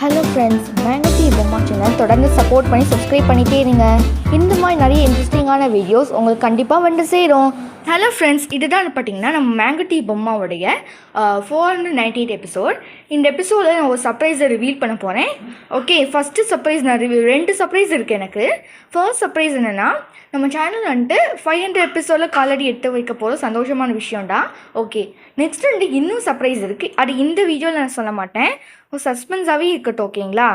Hello friends மேங்கட்டி பொம்மா channel தொடர்ந்து சப்போர்ட் பண்ணி சப்ஸ்கிரைப் பண்ணிட்டே இருங்க. இந்த மாதிரி நிறைய இன்ட்ரெஸ்டிங்கான வீடியோஸ் உங்களுக்கு கண்டிப்பாக வந்து சேரும். ஹலோ ஃப்ரெண்ட்ஸ் இதுதான் பார்த்தீங்கன்னா நம்ம மேங்கட்டி பொம்மாவுடைய four hundred ninety eight episode இந்த எபிசோடில் நான் ஒரு சர்ப்ரைஸை ரிவீல் பண்ண போகிறேன் ஓகே ஃபஸ்ட்டு சர்ப்ரைஸ் நான் ரிவ்யூ ரெண்டு சர்ப்ரைஸ் இருக்குது எனக்கு. ஃபர்ஸ்ட் சர்ப்ரைஸ் என்னென்னா நம்ம சேனல் வந்துட்டு ஃபைவ் ஹண்ட்ரட் எபிசோடில் காலடி எட்டு வைக்க போகிற சந்தோஷமான விஷயம்டா. ஓகே நெக்ஸ்ட் வந்து இன்னும் சர்ப்ரைஸ் இருக்குது அது இந்த வீடியோவில் நான் சொல்ல மாட்டேன். ஒரு சஸ்பென்ஸாகவே இருக்கட்டும் ஓகேங்களா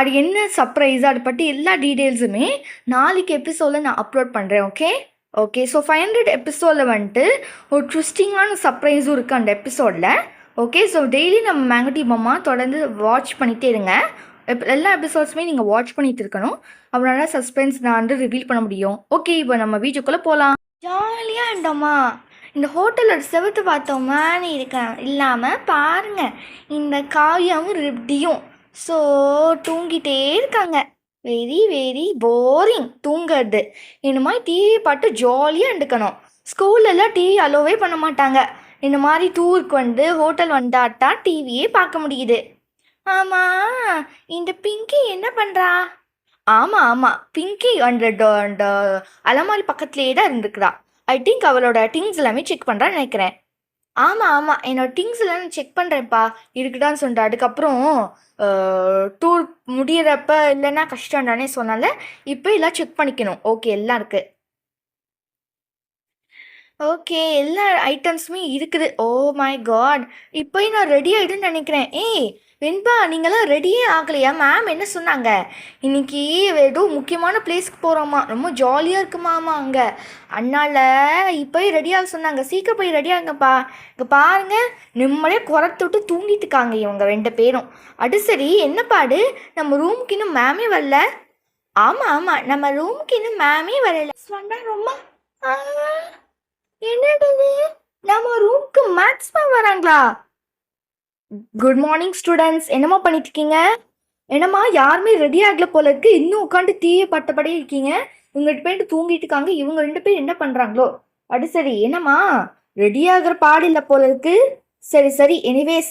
அது என்ன சர்ப்ரைஸ் அதை பற்றி எல்லா டீட்டெயில்ஸுமே நாளைக்கு எபிசோடில் நான் அப்லோட் பண்ணுறேன் okay okay so five hundred எபிசோடில் வந்துட்டு ஒரு ட்விஸ்டிங்கான சர்ப்ரைஸும் இருக்குது அந்த எபிசோடில் ஓகே ஸோ டெய்லி நம்ம மேங்கட்டி பொம்மா தொடர்ந்து வாட்ச் பண்ணிகிட்டே இருங்க. எப் எல்லா எபிசோட்ஸுமே நீங்கள் வாட்ச் பண்ணிட்டு இருக்கணும். அவனால சஸ்பென்ஸ் நான் வந்து ரிவீல் பண்ண முடியும். ஓகே இப்போ நம்ம வீடியோக்குள்ளே போகலாம் ஜாலியாக இருந்தோமா? இந்த ஹோட்டலோட செவுத்து நீ இருக்க இல்லாமல் பாருங்க. இந்த காவியாவும் ரிப்டியும் ஸோ தூங்கிட்டே இருக்காங்க. வெரி வெரி போரிங் தூங்கிறது. இந்த மாதிரி டிவி பாட்டு ஜாலியாக இருந்துக்கணும். ஸ்கூல்லலாம் டிவி அலோவே பண்ண மாட்டாங்க. இந்த மாதிரி டூருக்கு வந்து ஹோட்டல் வந்தாட்டான் டிவியே பார்க்க முடியுது. ஆமாம் இந்த பிங்கி என்ன பண்ணுறா ஆமாம் ஆமாம் பிங்கி அந்த ட- அந்த அலமாரி பக்கத்துலேயே தான் இருந்துக்கிறா. ஐ திங்க் அவளோட திங்ஸ் எல்லாமே செக் பண்ணுறான்னு நினைக்கிறேன். ஆமாம் ஆமாம் என்னோட திங்ஸ் எல்லாம் நான் செக் பண்ணுறேன்ப்பா இருக்குதான்னு சொல்லிட்டு. அதுக்கப்புறம் டூர் முடியிறப்ப இல்லைன்னா கஷ்டம் தானே சொன்னால இப்போ எல்லாம் செக் பண்ணிக்கணும். ஓகே எல்லாம் இருக்குது ஓகே எல்லா ஐட்டம்ஸுமே இருக்குது. ஓ மை காட் இப்போ நான் ரெடி ஆகிடுன்னு நினைக்கிறேன். ஏய் வெண்பா நீங்களாம் ரெடியே ஆகலையா? மேம் என்ன சொன்னாங்க? இன்னைக்கு ஏதோ முக்கியமான பிளேஸ்க்கு போகிறோமா ரொம்ப ஜாலியாக இருக்குமாமா அங்கே. அதனால இப்போயே ரெடியாக சொன்னாங்க. சீக்கிரம் போய் ரெடியாகுங்கப்பா இங்கே பாருங்க. நிம்மதியாக குரத்து விட்டு தூங்கிட்டு இருக்காங்க இவங்க ரெண்டு பேரும். அது சரி என்ன பாடு? நம்ம ரூமுக்கு இன்னும் மேமே வரல. ஆமாம் ஆமாம் நம்ம ரூமுக்கு இன்னும் மேமே வரல. ரொம்ப ஆ, என்னது நம்ம ரூமுக்கு மேக்ஸ் மேம் வராங்களா? குட் மார்னிங் ஸ்டூடெண்ட்ஸ் என்னம்மா பண்ணிட்டு இருக்கீங்க என்னம்மா யாருமே ரெடி ஆகல போல இருக்கு. இன்னும் உட்காந்து தீய பட்டபடியே இருக்கீங்க. இவங்ககிட்ட போயிட்டு தூங்கிட்டு இருக்காங்க. இவங்க ரெண்டு பேரும் என்ன பண்றாங்களோ? அது சரி என்னம்மா? ரெடி ஆகுற பாடு இல்லை போல இருக்கு. சரி சரி. எனிவேஸ்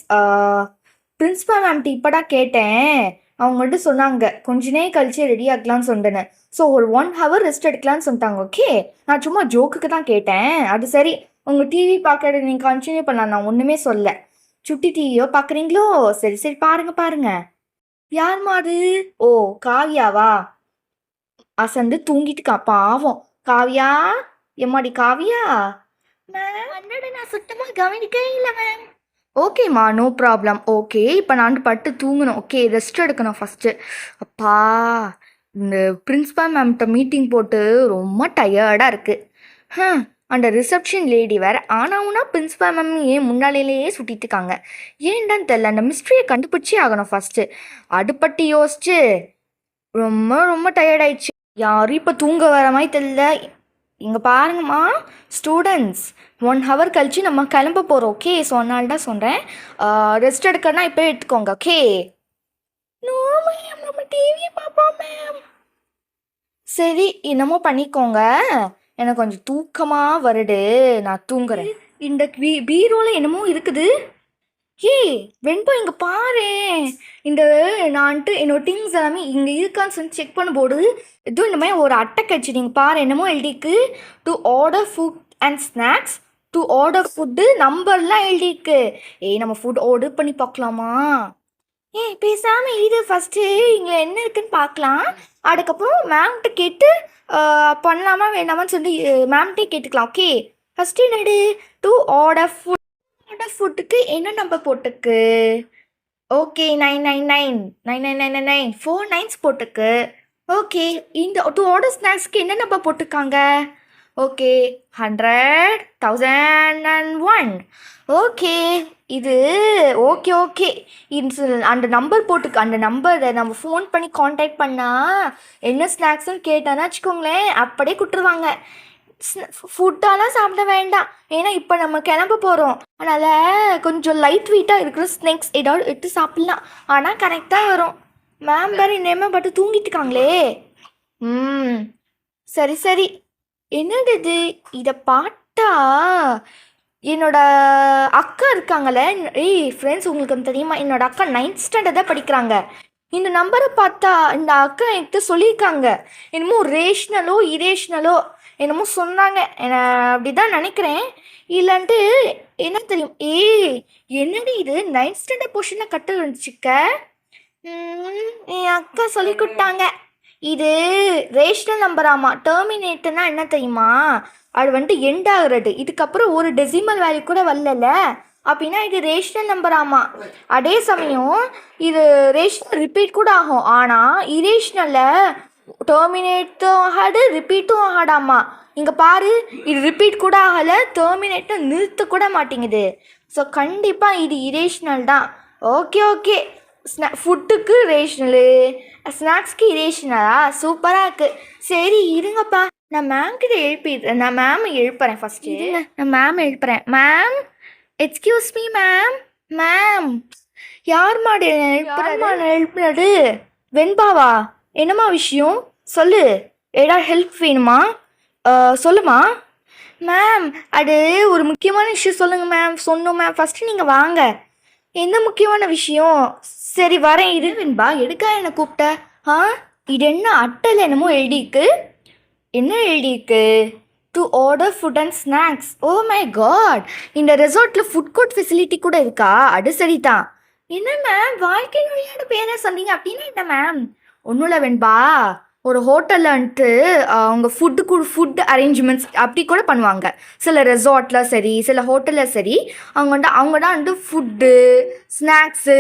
பிரின்ஸ்பல் மேம்கிட்ட இப்பதான் கேட்டேன். அவங்க மட்டும் சொன்னாங்க கொஞ்ச நேரம் கழிச்சு ரெடி ஆகலாம்னு சொன்னேன் ஸோ ஒரு ஒன் ஹவர் ரெஸ்ட் எடுக்கலாம்னு சொல்லிட்டாங்க ஓகே நான் சும்மா ஜோக்குக்கு தான் கேட்டேன். அது சரி. உங்கள் டிவி பார்க்கறது நீங்கள் கண்டினியூ பண்ணலாம். நான் ஒன்றுமே சொல்ல. சுட்டி டிவியோ பார்க்குறீங்களோ சரி சரி பாருங்க பாருங்க. யார் அது? ஓ காவியாவா? அசந்து தூங்கிட்டு இருக்கா பாவம். காவியா? எம்மாடி காவியா? மேம் நான் சுத்தமாக கவனிக்கவே இல்லை மேம் ஓகேம்மா நோ ப்ராப்ளம் ஓகே இப்போ நான் பட்டு தூங்கணும். ஓகே ரெஸ்ட் எடுக்கணும் ஃபஸ்ட்டு அப்பா இந்த பிரின்ஸ்பல் மேம்கிட்ட மீட்டிங் போட்டு ரொம்ப டயர்டாக இருக்குது ஹம் அந்த ரிசப்ஷன் லேடி வேற ஆனாவுனா பிரின்ஸ்பல் மேம் ஏன் முன்னாலேயே சுட்டிட்டுருக்காங்க. ஏன்டான்னு தெரில அந்த மிஸ்ட்ரியை கண்டுபிடிச்சே ஆகணும் ஃபஸ்ட்டு அடுப்பட்டு யோசிச்சு ரொம்ப ரொம்ப டயர்டாயிடுச்சு யாரும் இப்போ தூங்க வர மாதிரி தெரில இங்கே பாருங்கம்மா ஸ்டூடெண்ட்ஸ் ஒன் ஹவர் கழிச்சு நம்ம கிளம்ப போகிறோம் ஓகே ஸோ அதனால தான் சொல்கிறேன் ரெஸ்ட் எடுக்கனா இப்போ எடுத்துக்கோங்க ஓகே நோ மேம் நம்ம டிவி பார்ப்போம் மேம் சரி என்னமோ பண்ணிக்கோங்க. எனக்கு கொஞ்சம் தூக்கமாக வருடு நான் தூங்குறேன். இந்த பீ பீரோவில் என்னமோ இருக்குது. ஏய் வெண்பா இங்கே பாரு. இந்த நான்ட்டு என்னோட திங்ஸ் எல்லாமே இங்கே இருக்கான்னு சொல்லி செக் பண்ணும்போது இதுவும் இந்த மாதிரி ஒரு அட்டை கட்சி நீங்கள் பாரு என்னமோ எழுதிக்கு to order food and snacks to order food நம்பர்லாம் எழுதிருக்கு ஏய் நம்ம ஃபுட் ஆர்டர் பண்ணி பார்க்கலாமா? ஏய் பேசாம இது ஃபஸ்ட்டு இங்கே என்ன இருக்குன்னு பார்க்கலாம். அதுக்கப்புறம் மேம்கிட்ட கேட்டு பண்ணலாமா வேண்டாமான்னு சொல்லி மேம்கிட்டே கேட்டுக்கலாம் ஓகே ஃபஸ்ட்டு என்னடு டூ ஆர்டர் ஃபுட் ஆர்டர் ஃபுட்டுக்கு என்ன நம்பர் போட்டுக்கு okay nine nine nine nine nine nine nine nine four nines போட்டுக்கு ஓகே இந்த டூ ஆர்டர் ஸ்நாக்ஸ்க்கு என்ன நம்பர் போட்டிருக்காங்க? Okay hundred thousand and one okay இது ஓகே ஓகே. இது அந்த நம்பர் போட்டுக்கு அந்த நம்பரை நம்ம ஃபோன் பண்ணி காண்டாக்ட் பண்ணால் என்ன ஸ்நாக்ஸ்னு கேட்டானா வச்சுக்கோங்களேன் அப்படியே கொடுத்துருவாங்க. ஃபுட்டாலாம் சாப்பிட வேண்டாம். ஏன்னா இப்போ நம்ம கிளம்ப போகிறோம் அதனால் கொஞ்சம் லைட் வெயிட்டாக இருக்கிற ஸ்நாக்ஸ் ஏதாவது எடுத்து சாப்பிட்லாம். ஆனால் கரெக்டாக வரும். மேம் வேறு நேம பட்டு தூங்கிட்டு இருக்காங்களே. ம். சரி சரி. என்னது இது இதை பார்த்தா என்னோட அக்கா இருக்காங்களே ஏய் ஃப்ரெண்ட்ஸ் உங்களுக்கு தெரியுமா? என்னோட அக்கா நைன்த் ஸ்டாண்டர்ட் தான் படிக்கிறாங்க. இந்த நம்பரை பார்த்தா இந்த அக்கா என்கிட்ட சொல்லியிருக்காங்க. என்னமோ ரேஷ்னலோ இரேஷ்னலோ என்னமோ சொன்னாங்க. அப்படி தான் நினைக்கிறேன். இல்லைன்ட்டு என்ன தெரியும்? ஏய் என்னடி இது? நைன்த் ஸ்டாண்டர்ட் பொசிஷனில் கட்டு இருந்துச்சுக்க என் அக்கா சொல்லி கொடுத்தாங்க. இது ரேஷனல் நம்பராமா டெர்மினேட்டுனா என்ன தெரியுமா? அது வந்துட்டு எண்ட் ஆகுறது. இதுக்கப்புறம் ஒரு டெசிமல் வேல்யூ கூட வரல அப்படின்னா இது ரேஷனல் நம்பராமா அதே சமயம் இது ரேஷனல் ரிப்பீட் கூட ஆகும். ஆனால் இரேஷனலில் டெர்மினேட்டும் ஆகாது ரிப்பீட்டும் ஆகாடாமா இங்கே பாரு இது ரிப்பீட் கூட ஆகலை டெர்மினேட்டும் நிறுத்த கூட மாட்டேங்குது. ஸோ கண்டிப்பாக இது இரேஷனல் தான். ஓகே ஓகே ஸ்நா ஃபுட்டுக்கு ரேஷனலு ஸ்நாக்ஸ்க்கு இரேஷனலா சூப்பராக இருக்குது சரி இருங்கப்பா. நான் மேம் கிட்ட எழுப்பிடுறேன் நான் மேம் எழுப்புறேன் ஃபஸ்ட்டு நான் ma'am எழுப்புறேன். Ma'am excuse me ma'am ma'am யார் மாடு எழுப்புறது? எழுப்புனது வெண்பாவா? என்னம்மா விஷயம்? சொல்லு. ஏதாவது ஹெல்ப் வேணுமா? சொல்லுமா? மேம் அது ஒரு முக்கியமான விஷயம் சொல்லுங்கள் மேம் சொன்னோம் மேம் ஃபஸ்ட்டு நீங்கள் வாங்க. என்ன முக்கியமான விஷயம்? சரி வரேன் இரு. வெண்பா எடுக்கா என்னை கூப்பிட்ட? ஆ? இது என்ன அட்டல் என்னமோ எழுதியிருக்கு? என்ன எழுதியிருக்கு? To order food and snacks oh my God இந்த ரெசார்ட்டில் ஃபுட் கோர்ட் ஃபெசிலிட்டி கூட இருக்கா? அது சரிதான். என்ன மேம் வாழ்க்கை விளையாட பேரை சொன்னீங்க அப்படின்னா என்ன மேம் ஒன்றும் இல்லை வெண்பா. ஒரு ஹோட்டலில் வந்துட்டு அவங்க ஃபுட்டு ஃபுட் அரேஞ்ச்மெண்ட்ஸ் அப்படி கூட பண்ணுவாங்க. சில ரெசார்ட்டில் சரி சில ஹோட்டலில் சரி அவங்க வந்து அவங்க தான் வந்து ஃபுட்டு ஸ்நாக்ஸு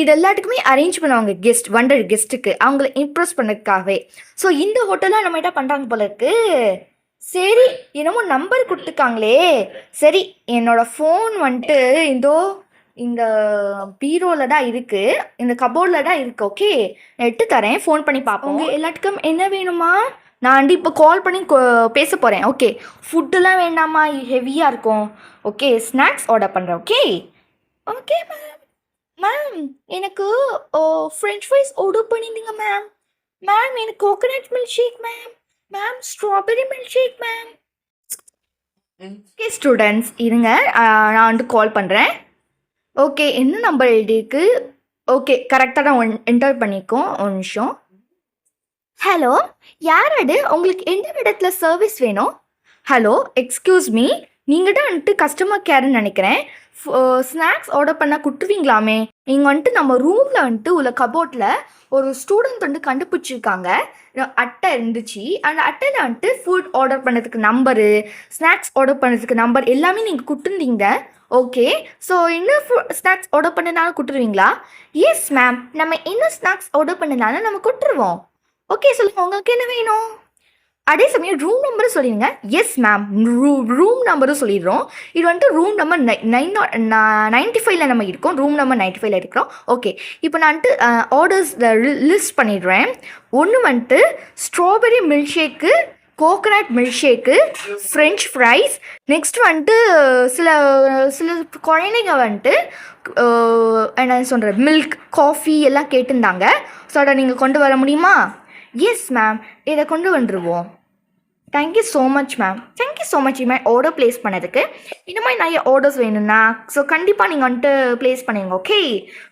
இது எல்லாத்துக்குமே அரேஞ்ச் பண்ணுவாங்க கெஸ்ட் வண்டர் கெஸ்ட்டுக்கு அவங்கள இம்ப்ரெஸ் பண்ணதுக்காகவே. ஸோ இந்த ஹோட்டலில் நம்ம என்ன பண்ணுறாங்க போல இருக்குது சரி என்னமோ நம்பர் கொடுத்துருக்காங்களே. சரி என்னோடய ஃபோன் வந்துட்டு இந்தோ இந்த பீரோவில் தான் இருக்குது இந்த கபோர்டில் தான் இருக்குது ஓகே எடுத்து தரேன் ஃபோன் பண்ணி பார்ப்போம். உங்க எல்லாத்துக்கும் என்ன வேணுமா? நான் வந்து இப்போ கால் பண்ணி பேச போகிறேன் ஓகே ஃபுட்டுலாம் வேண்டாமா? ஹெவியாக இருக்கும். ஓகே ஸ்நாக்ஸ் ஆர்டர் பண்ணுறேன் ஓகே ஓகே மேம் மேம் எனக்கு ஓ ஃப்ரெஞ்ச் ஃப்ரைஸ் ஆர்டர் பண்ணிடுங்க மேம் மேம் எனக்கு coconut milk shake ma'am ma'am strawberry milk shake ma'am okay students இருங்க நான் வந்து கால் பண்ணுறேன் ஓகே என்ன நம்பர் எழுதியிருக்கு? ஓகே கரெக்டாக தான் ஒன் என்டர் பண்ணிக்கோம் ஒரு நிமிஷம். ஹலோ யார் அது உங்களுக்கு எந்த இடத்துல சர்வீஸ் வேணும்? ஹலோ எக்ஸ்கியூஸ் மீ நீங்கள் தான் வந்துட்டு கஸ்டமர் கேர்னு நினைக்கிறேன். ஸ்நாக்ஸ் ஆர்டர் பண்ணால் குட்டுவீங்களாமே நீங்கள் வந்துட்டு நம்ம ரூமில் வந்துட்டு உள்ள கபோர்ட்டில் ஒரு ஸ்டூடெண்ட் வந்து கண்டுபிடிச்சிருக்காங்க. அட்டை இருந்துச்சு. அந்த அட்டையில் வந்துட்டு ஃபுட் ஆர்டர் பண்ணதுக்கு நம்பரு ஸ்நாக்ஸ் ஆர்டர் பண்ணதுக்கு நம்பர் எல்லாமே நீங்கள் கொடுத்துருந்தீங்க. ஓகே ஸோ என்ன ஸ்நாக்ஸ் ஆர்டர் பண்ணனாலும் கொடுத்துருவீங்களா? எஸ் மேம் நம்ம இன்னும் ஸ்நாக்ஸ் ஆர்டர் பண்ணனாலும் நம்ம கொடுத்துருவோம். ஓகே சொல்லுங்கள் உங்களுக்கு என்ன வேணும்? அதே சமயம் ரூம் நம்பரும் சொல்லிடுங்க. எஸ் மேம் ரூ ரூம் நம்பரும் சொல்லிடுறோம். இது வந்துட்டு ரூம் நம்பர் நை நைன் நைன்ட்டி ஃபைவ்ல நம்ம இருக்கோம். ரூம் நம்பர் நைன்ட்டி ஃபைவ்ல இருக்கிறோம். ஓகே இப்போ நான் வந்துட்டு ஆர்டர்ஸ் லிஸ்ட் பண்ணிடுறேன். ஒன்று வந்துட்டு strawberry milk shake coconut milk shake French fries next வந்துட்டு சில சில குழந்தைங்க வந்துட்டு என்ன சொல்கிற மில்க் காஃபி எல்லாம் கேட்டிருந்தாங்க. ஸோ அதை நீங்கள் கொண்டு வர முடியுமா? எஸ் மேம் இதை கொண்டு வந்துடுவோம் thank you so much ma'am thank you so much இது மாதிரி ஆர்டர் ப்ளேஸ் பண்ணதுக்கு இந்த மாதிரி நிறைய ஆர்டர்ஸ் வேணும்னா ஸோ கண்டிப்பாக நீங்கள் வந்துட்டு ப்ளேஸ் பண்ணுங்க ஓகே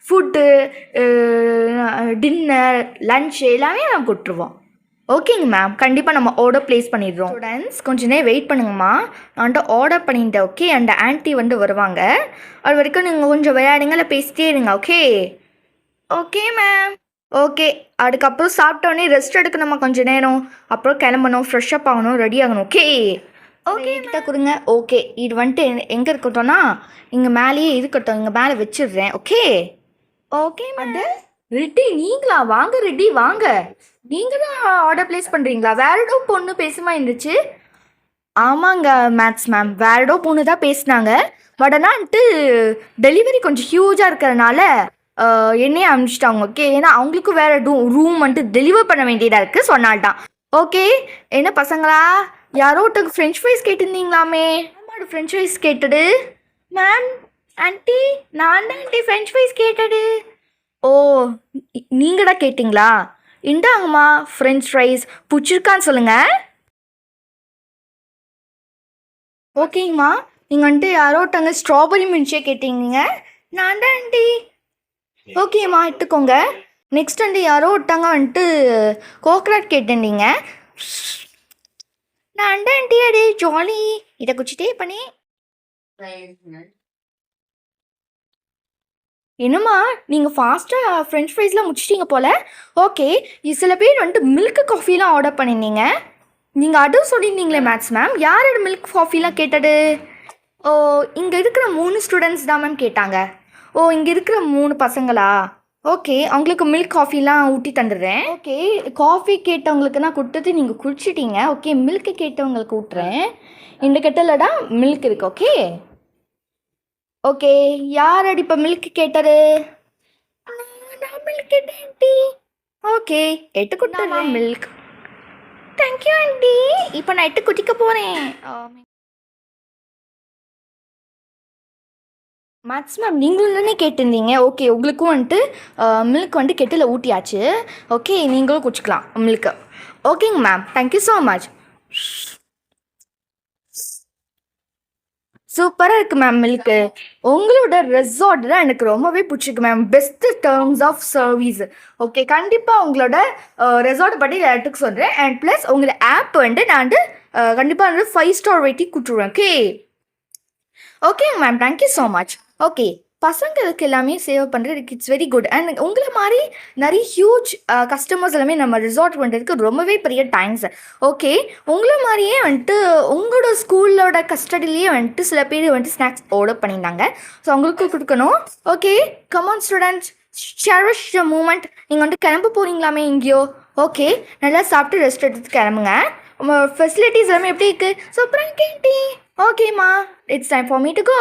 ஃபுட்டு டின்னர் லன்ச் எல்லாமே நாங்கள் கொடுத்துருவோம். ஓகேங்க மேம். கண்டிப்பாக நம்ம ஆர்டர் ப்ளேஸ் பண்ணிடுறோம். ஸ்டூடெண்ட்ஸ் கொஞ்ச நேரம் வெயிட் பண்ணுங்கம்மா. நான் வந்துட்டு ஆர்டர் பண்ணிட்டேன் ஓகே அந்த ஆன்ட்டி வந்து வருவாங்க. அது வரைக்கும் நீங்கள் கொஞ்சம் விளையாடுங்க இல்லை பேசிட்டே இருங்க ஓகே ஓகே மேம் ஓகே அதுக்கப்புறம் சாப்பிட்டோன்னே ரெஸ்ட் எடுக்கணுமா கொஞ்ச நேரம். அப்புறம் கிளம்பணும் ஃப்ரெஷ் அப் ஆகணும் ரெடி ஆகணும் ஓகே ஓகே கிட்ட கொடுங்க ஓகே இது வந்துட்டு எங்கே இருக்கட்டும்னா இங்கே மேலேயே இருக்கட்டும் இங்கே மேலே வச்சிடுறேன் ஓகே ஓகே மேடம் ரெட்டி நீங்களா? வாங்க ரெட்டி வாங்க. நீங்கள் தான் ஆர்டர் ப்ளேஸ் பண்ணுறீங்களா வேற ஏதோ பொண்ணு பேசுமா இருந்துச்சு ஆமாங்க மேத்ஸ் மேம் வேறு ஏதோ பொண்ணு தான் பேசினாங்க. பட் ஆனால் வந்துட்டு டெலிவரி கொஞ்சம் ஹியூஜாக இருக்கிறனால என்னையே அனுப்பிச்சிட்டாங்க ஓகே ஏன்னா அவங்களுக்கும் வேறு ரூ ரூம் வந்துட்டு டெலிவர் பண்ண வேண்டியதாக இருக்குது சொன்னால்தான். ஓகே என்ன பசங்களா? யாரோ ஒருத்தருக்கு ஃப்ரெஞ்ச் ஃப்ரைஸ் கேட்டிருந்தீங்களாமே? ஆமாம் ஃப்ரெஞ்ச் ஃப்ரைஸ் கேட்டது? மேம் ஆன்ட்டி நான் தான் ஆண்டி ஃப்ரெஞ்ச் ஃப்ரைஸ் கேட்டது. ஓ நீங்கள் தான் கேட்டிங்களா? இந்தாங்கம்மா ஃப்ரெஞ்ச் ஃப்ரைஸ் பிடிச்சிருக்கான்னு சொல்லுங்கள் ஓகேங்கம்மா. நீங்கள் வந்துட்டு யாரோ ஒருத்தவங்க ஸ்ட்ராபெரி மில்க் கேட்டீங்க நான் தான் ஆண்டி. ஓகேம்மா எடுத்துக்கோங்க. நெக்ஸ்ட் வந்து யாரோ ஒருத்தவங்க வந்துட்டு கோக்ரட் கேட்டிருந்தீங்க நான் தான் ஆண்டி அடே ஜாலி இதை குச்சிட்டே பண்ணி என்னம்மா நீங்கள் ஃபாஸ்ட்டாக ஃப்ரெஞ்ச் ஃப்ரைஸ்லாம் முடிச்சிட்டீங்க போல்? ஓகே சில பேர் வந்துட்டு மில்க் காஃபிலாம் ஆர்டர் பண்ணியிருந்தீங்க நீங்கள் அதுவும் சொல்லியிருந்தீங்களே மேத்ஸ் மேம் யாரோட மில்க் காஃபிலாம் கேட்டது? ஓ இங்கே இருக்கிற மூணு ஸ்டூடெண்ட்ஸ் தான் மேம் கேட்டாங்க. ஓ இங்கே இருக்கிற மூணு பசங்களா? ஓகே அவங்களுக்கு மில்க் காஃபிலாம் ஊட்டி தந்துடுறேன். ஓகே காஃபி கேட்டவங்களுக்கு நான் கொடுத்தது நீங்கள் குடிச்சிட்டீங்க. ஓகே மில்க் கேட்டவங்களுக்கு ஊட்டுறேன். இந்த கெட்டலடா மில்க் இருக்குது ஓகே ஓகே யார் அடி இப்போ மில்க் கேட்டாரு நான் மில்க் கேட்டேன் ஆண்டி ஓகே எட்டு கொடுத்தா மில்க் தேங்க்யூ ஆண்டி இப்போ நான் எட்டு குடிக்க போகிறேன் மேக்ஸ் மேம் நீங்களும் தானே கேட்டிருந்தீங்க? ஓகே உங்களுக்கும் வந்துட்டு மில்க் வந்துட்டு கெட்டில் ஊட்டியாச்சு. ஓகே நீங்களும் குடிச்சிக்கலாம் மில்க்கு ஓகேங்க ma'am thank you so much சூப்பராக இருக்குது மேம் மில்க்கு உங்களோட ரெசார்ட் தான் எனக்கு ரொம்பவே பிடிச்சிருக்கு ma'am best terms of service okay கண்டிப்பாக உங்களோட ரெசார்ட் பற்றி எல்லாத்துக்கு சொல்கிறேன் அண்ட் ப்ளஸ் உங்களோட ஆப் வந்து நான் வந்து கண்டிப்பாக வந்து ஃபைவ் ஸ்டார் ரேட்டிங் கொடுத்துருவேன். ஓகே ஓகேங்க ma'am thank you so much okay பசங்களுக்கு எல்லாமே சேவ் பண்ணுறதுக்கு இட்ஸ் வெரி குட் அண்ட் உங்களை மாதிரி நிறைய ஹியூஜ் கஸ்டமர்ஸ் uh, எல்லாமே நம்ம ரிசார்ட் பண்ணுறதுக்கு ரொம்பவே பெரிய தேங்க்ஸ் ஓகே உங்களை மாதிரியே வந்துட்டு உங்களோட ஸ்கூலோட கஸ்டடிலேயே வந்துட்டு சில பேர் வந்துட்டு ஸ்நாக்ஸ் ஆர்டர் பண்ணியிருந்தாங்க. ஸோ அவங்களுக்கு கொடுக்கணும். Okay come on students cherish the moment நீங்கள் வந்துட்டு கிளம்ப போகிறீங்களாமே எங்கேயோ? ஓகே நல்லா சாப்பிட்டு ரெஸ்ட் எடுத்து கிளம்புங்க. ஃபெசிலிட்டிஸ் எல்லாமே எப்படி இருக்குது சூப்பராக கேண்டி ஓகேம்மா it's time for me to go